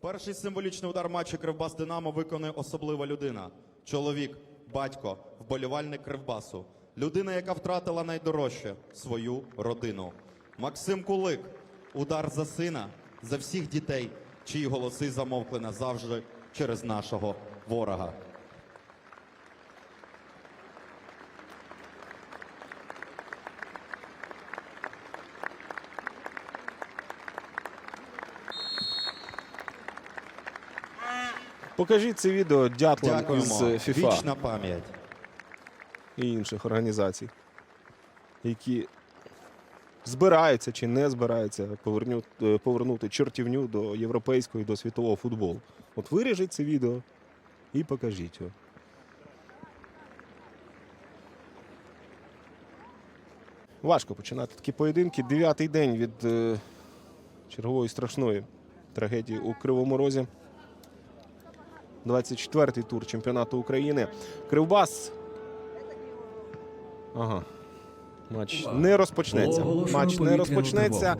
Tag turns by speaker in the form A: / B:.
A: Перший символічний удар матчу Кривбас Динамо виконує особлива людина. Чоловік, батько, вболівальник Кривбасу. Людина, яка втратила найдорожче свою родину. Максим Кулик. Удар за сина, за всіх дітей, чиї голоси замовкли назавжди через нашого ворога.
B: Покажіть це відео дятлам
A: Дякуємо.
B: з FIFA
A: Вічна пам'ять.
B: і інших організацій, які збираються чи не збираються е, повернути чортівню до європейського і до світового футболу. От виріжіть це відео і покажіть його. Важко починати такі поєдинки. Дев'ятий день від е, чергової страшної трагедії у Кривому Розі. 24-й тур чемпіонату України. Кривбас. Ага. Матч не розпочнеться. Матч не розпочнеться.